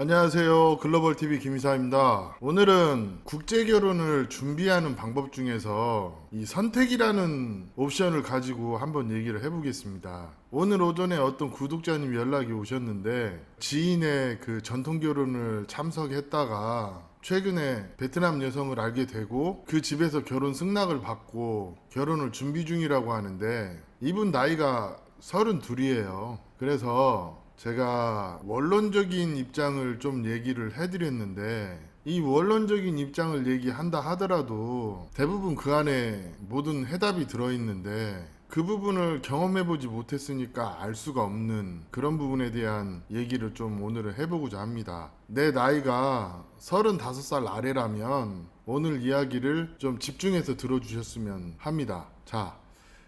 안녕하세요. 글로벌 TV 김이사입니다. 오늘은 국제 결혼을 준비하는 방법 중에서 이 선택이라는 옵션을 가지고 한번 얘기를 해보겠습니다. 오늘 오전에 어떤 구독자님 연락이 오셨는데 지인의 그 전통 결혼을 참석했다가 최근에 베트남 여성을 알게 되고 그 집에서 결혼 승낙을 받고 결혼을 준비 중이라고 하는데 이분 나이가 32이에요. 그래서 제가 원론적인 입장을 좀 얘기를 해드렸는데 이 원론적인 입장을 얘기한다 하더라도 대부분 그 안에 모든 해답이 들어있는데 그 부분을 경험해보지 못했으니까 알 수가 없는 그런 부분에 대한 얘기를 좀 오늘은 해보고자 합니다. 내 나이가 35살 아래라면 오늘 이야기를 좀 집중해서 들어주셨으면 합니다. 자,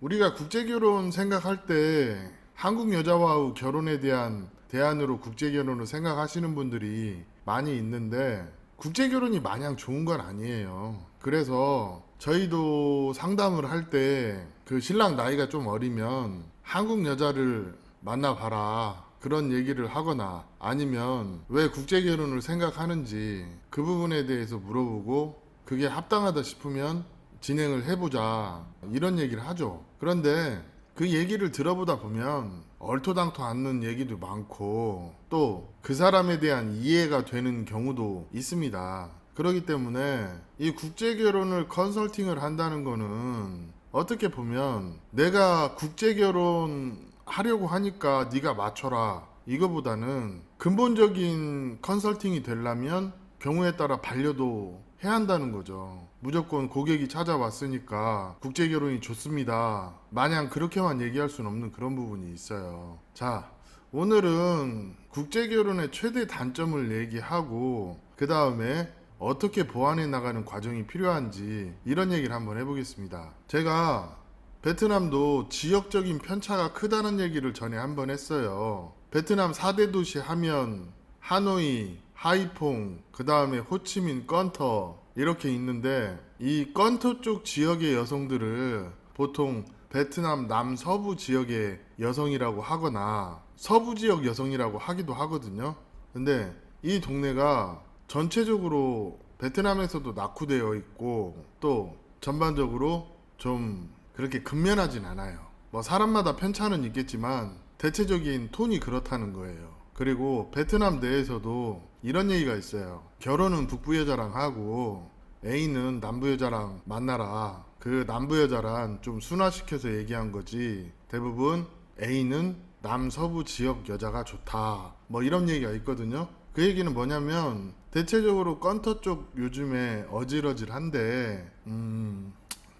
우리가 국제결혼 생각할 때 한국 여자와의 결혼에 대한 대안으로 국제 결혼을 생각하시는 분들이 많이 있는데 국제 결혼이 마냥 좋은 건 아니에요. 그래서 저희도 상담을 할 때 그 신랑 나이가 좀 어리면 한국 여자를 만나봐라. 그런 얘기를 하거나 아니면 왜 국제 결혼을 생각하는지 그 부분에 대해서 물어보고 그게 합당하다 싶으면 진행을 해보자. 이런 얘기를 하죠. 그런데 그 얘기를 들어보다 보면 얼토당토 않는 얘기도 많고 또 그 사람에 대한 이해가 되는 경우도 있습니다. 그렇기 때문에 이 국제 결혼을 컨설팅을 한다는 거는 어떻게 보면 내가 국제 결혼 하려고 하니까 네가 맞춰라 이거보다는 근본적인 컨설팅이 되려면 경우에 따라 반려도 해야 한다는 거죠. 무조건 고객이 찾아왔으니까 국제 결혼이 좋습니다. 마냥 그렇게만 얘기할 수는 없는 그런 부분이 있어요. 자, 오늘은 국제 결혼의 최대 단점을 얘기하고 그 다음에 어떻게 보완해 나가는 과정이 필요한지 이런 얘기를 한번 해보겠습니다. 제가 베트남도 지역적인 편차가 크다는 얘기를 전에 한번 했어요. 베트남 4대 도시 하면 하노이, 하이퐁, 그 다음에 호치민, 건터 이렇게 있는데 이 건터 쪽 지역의 여성들을 보통 베트남 남서부 지역의 여성이라고 하거나 서부 지역 여성이라고 하기도 하거든요. 근데 이 동네가 전체적으로 베트남에서도 낙후되어 있고 또 전반적으로 좀 그렇게 근면하진 않아요. 뭐 사람마다 편차는 있겠지만 대체적인 톤이 그렇다는 거예요. 그리고 베트남 내에서도 이런 얘기가 있어요. 결혼은 북부 여자랑 하고 A는 남부 여자랑 만나라. 그 남부 여자란 좀 순화시켜서 얘기한 거지. 대부분 A는 남서부 지역 여자가 좋다. 뭐 이런 얘기가 있거든요. 그 얘기는 뭐냐면 대체적으로 건터 쪽 요즘에 어질어질한데 음.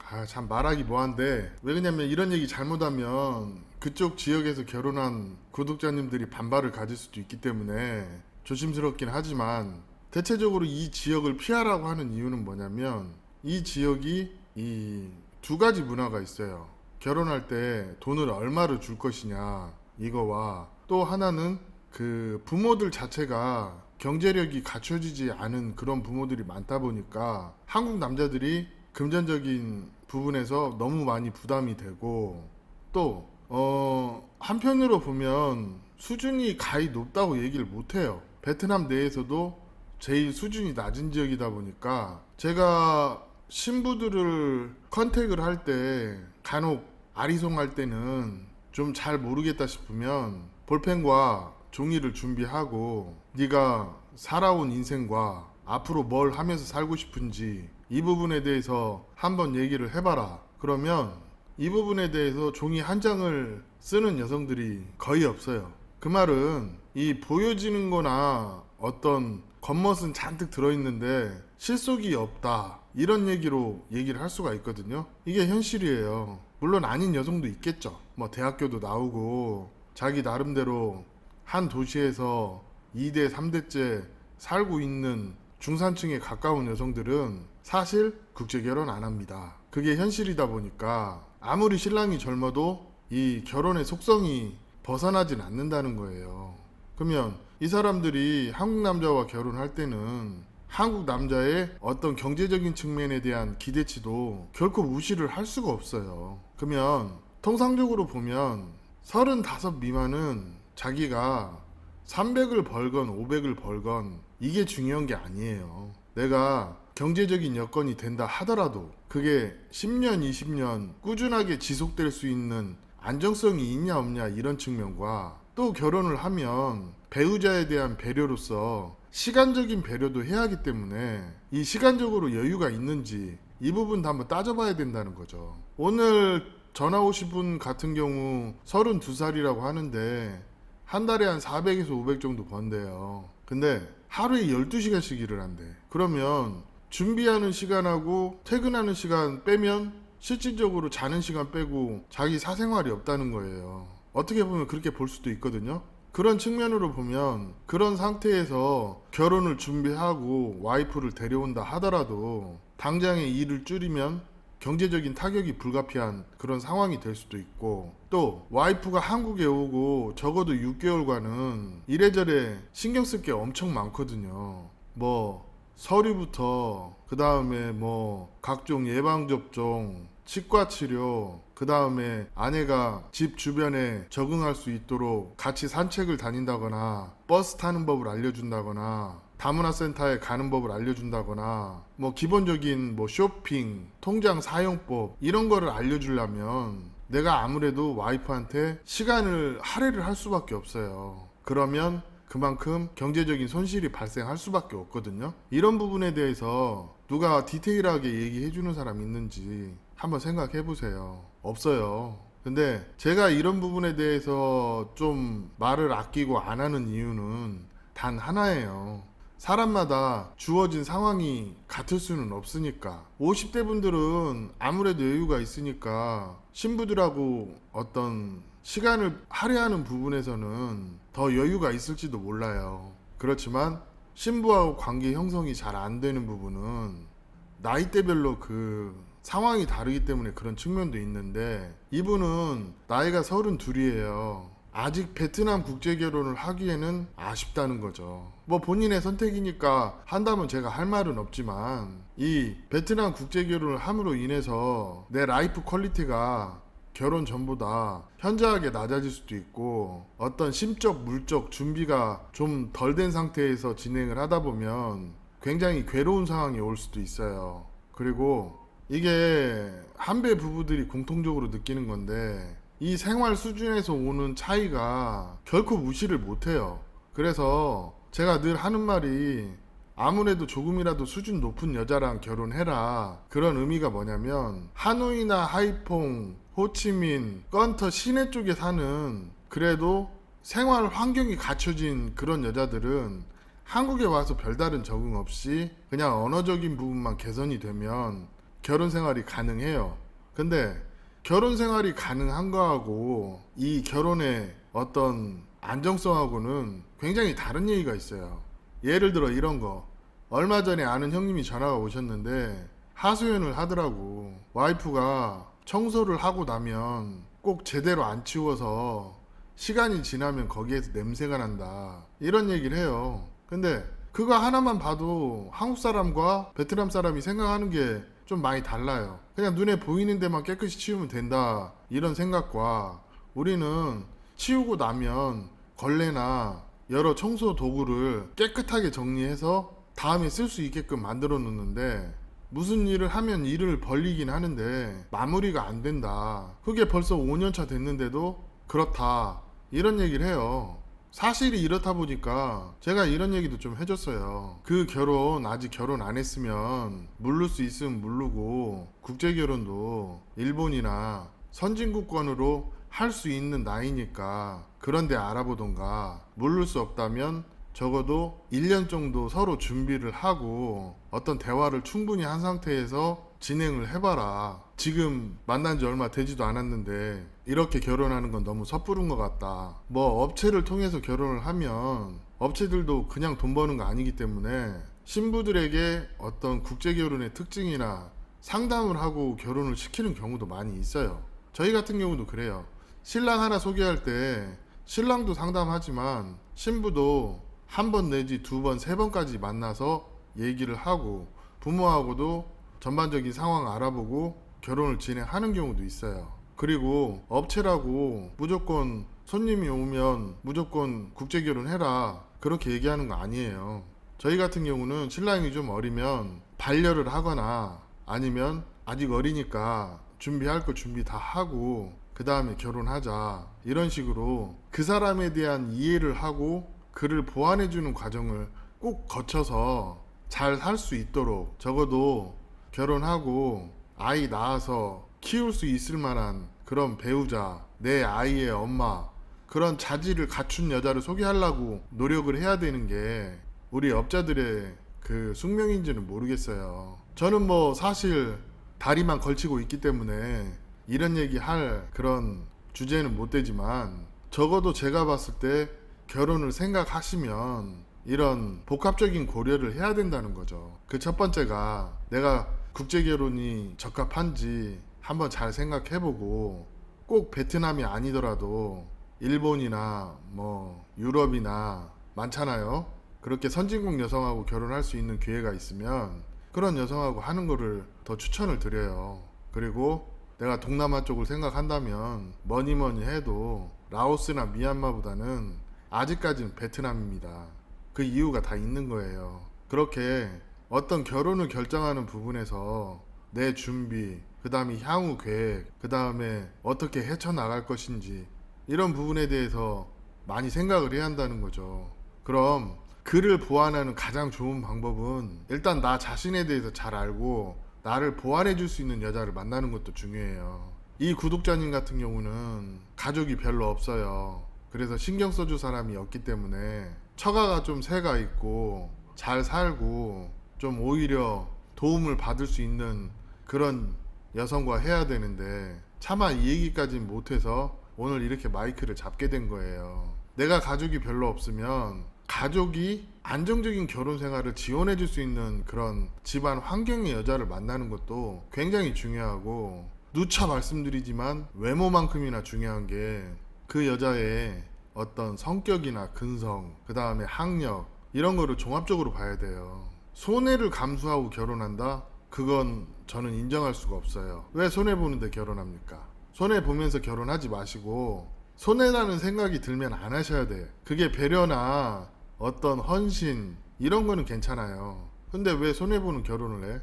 아, 참 말하기 뭐한데 왜 그러냐면 이런 얘기 잘못하면 그쪽 지역에서 결혼한 구독자님들이 반발을 가질 수도 있기 때문에 조심스럽긴 하지만 대체적으로 이 지역을 피하라고 하는 이유는 뭐냐면 이 지역이 이 두 가지 문화가 있어요. 결혼할 때 돈을 얼마를 줄 것이냐 이거와 또 하나는 그 부모들 자체가 경제력이 갖춰지지 않은 그런 부모들이 많다 보니까 한국 남자들이 금전적인 부분에서 너무 많이 부담이 되고 또 어, 한편으로 보면 수준이 가히 높다고 얘기를 못 해요. 베트남 내에서도 제일 수준이 낮은 지역이다 보니까 제가 신부들을 컨택을 할 때 간혹 아리송할 때는 좀 잘 모르겠다 싶으면 볼펜과 종이를 준비하고 네가 살아온 인생과 앞으로 뭘 하면서 살고 싶은지 이 부분에 대해서 한번 얘기를 해봐라. 그러면 이 부분에 대해서 종이 한 장을 쓰는 여성들이 거의 없어요. 그 말은 이 보여지는 거나 어떤 겉멋은 잔뜩 들어있는데 실속이 없다. 이런 얘기로 얘기를 할 수가 있거든요. 이게 현실이에요. 물론 아닌 여성도 있겠죠. 뭐 대학교도 나오고 자기 나름대로 한 도시에서 2대, 3대째 살고 있는 중산층에 가까운 여성들은 사실 국제 결혼 안 합니다. 그게 현실이다 보니까 아무리 신랑이 젊어도 이 결혼의 속성이 벗어나진 않는다는 거예요. 그러면 이 사람들이 한국 남자와 결혼할 때는 한국 남자의 어떤 경제적인 측면에 대한 기대치도 결코 무시를 할 수가 없어요. 그러면 통상적으로 보면 35 미만은 자기가 300을 벌건 500을 벌건 이게 중요한 게 아니에요. 내가 경제적인 여건이 된다 하더라도 그게 10년, 20년 꾸준하게 지속될 수 있는 안정성이 있냐 없냐 이런 측면과 또 결혼을 하면 배우자에 대한 배려로서 시간적인 배려도 해야 하기 때문에 이 시간적으로 여유가 있는지 이 부분도 한번 따져봐야 된다는 거죠. 오늘 전화 오신 분 같은 경우 32살이라고 하는데 한 달에 한 400에서 500 정도 번대요. 근데 하루에 12시간씩 일을 한대. 그러면 준비하는 시간하고 퇴근하는 시간 빼면 실질적으로 자는 시간 빼고 자기 사생활이 없다는 거예요. 어떻게 보면 그렇게 볼 수도 있거든요. 그런 측면으로 보면 그런 상태에서 결혼을 준비하고 와이프를 데려온다 하더라도 당장의 일을 줄이면 경제적인 타격이 불가피한 그런 상황이 될 수도 있고 또 와이프가 한국에 오고 적어도 6개월간은 이래저래 신경 쓸 게 엄청 많거든요. 뭐 서류부터 그 다음에 뭐 각종 예방 접종, 치과 치료, 그 다음에 아내가 집 주변에 적응할 수 있도록 같이 산책을 다닌다거나 버스 타는 법을 알려준다거나 다문화 센터에 가는 법을 알려준다거나 뭐 기본적인 뭐 쇼핑, 통장 사용법 이런 거를 알려주려면 내가 아무래도 와이프한테 시간을 할애를 할 수밖에 없어요. 그러면 그만큼 경제적인 손실이 발생할 수밖에 없거든요. 이런 부분에 대해서 누가 디테일하게 얘기해 주는 사람 있는지 한번 생각해 보세요. 없어요. 근데 제가 이런 부분에 대해서 좀 말을 아끼고 안 하는 이유는 단 하나예요. 사람마다 주어진 상황이 같을 수는 없으니까 50대 분들은 아무래도 여유가 있으니까 신부들하고 어떤 시간을 할애하는 부분에서는 더 여유가 있을지도 몰라요. 그렇지만 신부하고 관계 형성이 잘 안 되는 부분은 나이대별로 그 상황이 다르기 때문에 그런 측면도 있는데 이분은 나이가 32이에요. 아직 베트남 국제 결혼을 하기에는 아쉽다는 거죠. 뭐 본인의 선택이니까 한다면 제가 할 말은 없지만 이 베트남 국제 결혼을 함으로 인해서 내 라이프 퀄리티가 결혼 전보다 현저하게 낮아질 수도 있고 어떤 심적 물적 준비가 좀 덜 된 상태에서 진행을 하다 보면 굉장히 괴로운 상황이 올 수도 있어요. 그리고 이게 한배 부부들이 공통적으로 느끼는 건데 이 생활 수준에서 오는 차이가 결코 무시를 못해요. 그래서 제가 늘 하는 말이 아무래도 조금이라도 수준 높은 여자랑 결혼해라. 그런 의미가 뭐냐면 하노이나 하이퐁, 호치민, 건터 시내 쪽에 사는 그래도 생활 환경이 갖춰진 그런 여자들은 한국에 와서 별다른 적응 없이 그냥 언어적인 부분만 개선이 되면 결혼 생활이 가능해요. 근데 결혼 생활이 가능한 거하고 이 결혼의 어떤 안정성하고는 굉장히 다른 얘기가 있어요. 예를 들어 이런 거. 얼마 전에 아는 형님이 전화가 오셨는데 하소연을 하더라고. 와이프가 청소를 하고 나면 꼭 제대로 안 치워서 시간이 지나면 거기에서 냄새가 난다. 이런 얘기를 해요. 근데 그거 하나만 봐도 한국 사람과 베트남 사람이 생각하는 게 좀 많이 달라요. 그냥 눈에 보이는 데만 깨끗이 치우면 된다. 이런 생각과 우리는 치우고 나면 걸레나 여러 청소 도구를 깨끗하게 정리해서 다음에 쓸 수 있게끔 만들어 놓는데 무슨 일을 하면 일을 벌리긴 하는데 마무리가 안 된다. 그게 벌써 5년차 됐는데도 그렇다. 이런 얘기를 해요. 사실이 이렇다 보니까 제가 이런 얘기도 좀 해줬어요. 그 결혼 아직 결혼 안 했으면 물를 수 있으면 물르고 국제 결혼도 일본이나 선진국권으로 할 수 있는 나이니까 그런데 알아보던가 물를 수 없다면 적어도 1년 정도 서로 준비를 하고 어떤 대화를 충분히 한 상태에서 진행을 해봐라. 지금 만난 지 얼마 되지도 않았는데 이렇게 결혼하는 건 너무 섣부른 것 같다. 뭐 업체를 통해서 결혼을 하면 업체들도 그냥 돈 버는 거 아니기 때문에 신부들에게 어떤 국제 결혼의 특징이나 상담을 하고 결혼을 시키는 경우도 많이 있어요. 저희 같은 경우도 그래요. 신랑 하나 소개할 때 신랑도 상담하지만 신부도 한 번 내지 두 번, 세 번까지 만나서 얘기를 하고 부모하고도 전반적인 상황 알아보고 결혼을 진행하는 경우도 있어요. 그리고 업체라고 무조건 손님이 오면 무조건 국제 결혼해라 그렇게 얘기하는 거 아니에요. 저희 같은 경우는 신랑이 좀 어리면 반려를 하거나 아니면 아직 어리니까 준비할 거 준비 다 하고 그 다음에 결혼하자 이런 식으로 그 사람에 대한 이해를 하고 그를 보완해주는 과정을 꼭 거쳐서 잘 살 수 있도록 적어도 결혼하고 아이 낳아서 키울 수 있을 만한 그런 배우자, 내 아이의 엄마, 그런 자질을 갖춘 여자를 소개하려고 노력을 해야 되는 게 우리 업자들의 그 숙명인지는 모르겠어요. 저는 뭐 사실 다리만 걸치고 있기 때문에 이런 얘기 할 그런 주제는 못 되지만 적어도 제가 봤을 때 결혼을 생각하시면 이런 복합적인 고려를 해야 된다는 거죠. 그 첫 번째가 내가 국제 결혼이 적합한지 한번 잘 생각해보고 꼭 베트남이 아니더라도 일본이나 뭐 유럽이나 많잖아요. 그렇게 선진국 여성하고 결혼할 수 있는 기회가 있으면 그런 여성하고 하는 거를 더 추천을 드려요. 그리고 내가 동남아 쪽을 생각한다면 뭐니 뭐니 해도 라오스나 미얀마보다는 아직까지는 베트남입니다. 그 이유가 다 있는 거예요. 그렇게 어떤 결혼을 결정하는 부분에서 내 준비, 그 다음에 향후 계획, 그 다음에 어떻게 헤쳐나갈 것인지 이런 부분에 대해서 많이 생각을 해야 한다는 거죠. 그럼 그를 보완하는 가장 좋은 방법은 일단 나 자신에 대해서 잘 알고 나를 보완해 줄 수 있는 여자를 만나는 것도 중요해요. 이 구독자님 같은 경우는 가족이 별로 없어요. 그래서 신경 써줄 사람이 없기 때문에 처가가 좀 새가 있고 잘 살고 좀 오히려 도움을 받을 수 있는 그런 여성과 해야 되는데 차마 이 얘기까지는 못해서 오늘 이렇게 마이크를 잡게 된 거예요. 내가 가족이 별로 없으면 가족이 안정적인 결혼 생활을 지원해 줄 수 있는 그런 집안 환경의 여자를 만나는 것도 굉장히 중요하고 누차 말씀드리지만 외모만큼이나 중요한 게 그 여자의 어떤 성격이나 근성, 그 다음에 학력 이런 거를 종합적으로 봐야 돼요. 손해를 감수하고 결혼한다? 그건 저는 인정할 수가 없어요. 왜 손해 보는데 결혼합니까? 손해 보면서 결혼하지 마시고 손해라는 생각이 들면 안 하셔야 돼. 그게 배려나 어떤 헌신 이런 거는 괜찮아요. 근데 왜 손해 보는 결혼을 해?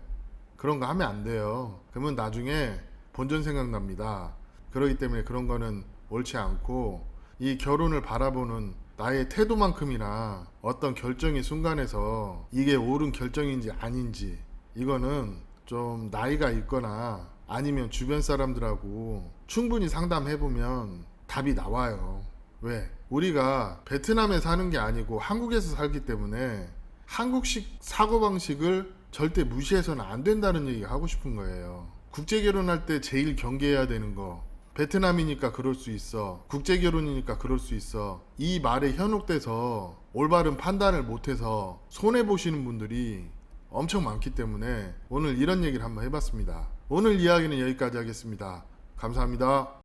그런 거 하면 안 돼요. 그러면 나중에 본전 생각납니다. 그렇기 때문에 그런 거는 옳지 않고 이 결혼을 바라보는 나의 태도만큼이나 어떤 결정의 순간에서 이게 옳은 결정인지 아닌지 이거는 좀 나이가 있거나 아니면 주변 사람들하고 충분히 상담해보면 답이 나와요. 왜? 우리가 베트남에 사는 게 아니고 한국에서 살기 때문에 한국식 사고방식을 절대 무시해서는 안 된다는 얘기 하고 싶은 거예요. 국제 결혼할 때 제일 경계해야 되는 거. 베트남이니까 그럴 수 있어. 국제 결혼이니까 그럴 수 있어. 이 말에 현혹돼서 올바른 판단을 못해서 손해 보시는 분들이 엄청 많기 때문에 오늘 이런 얘기를 한번 해봤습니다. 오늘 이야기는 여기까지 하겠습니다. 감사합니다.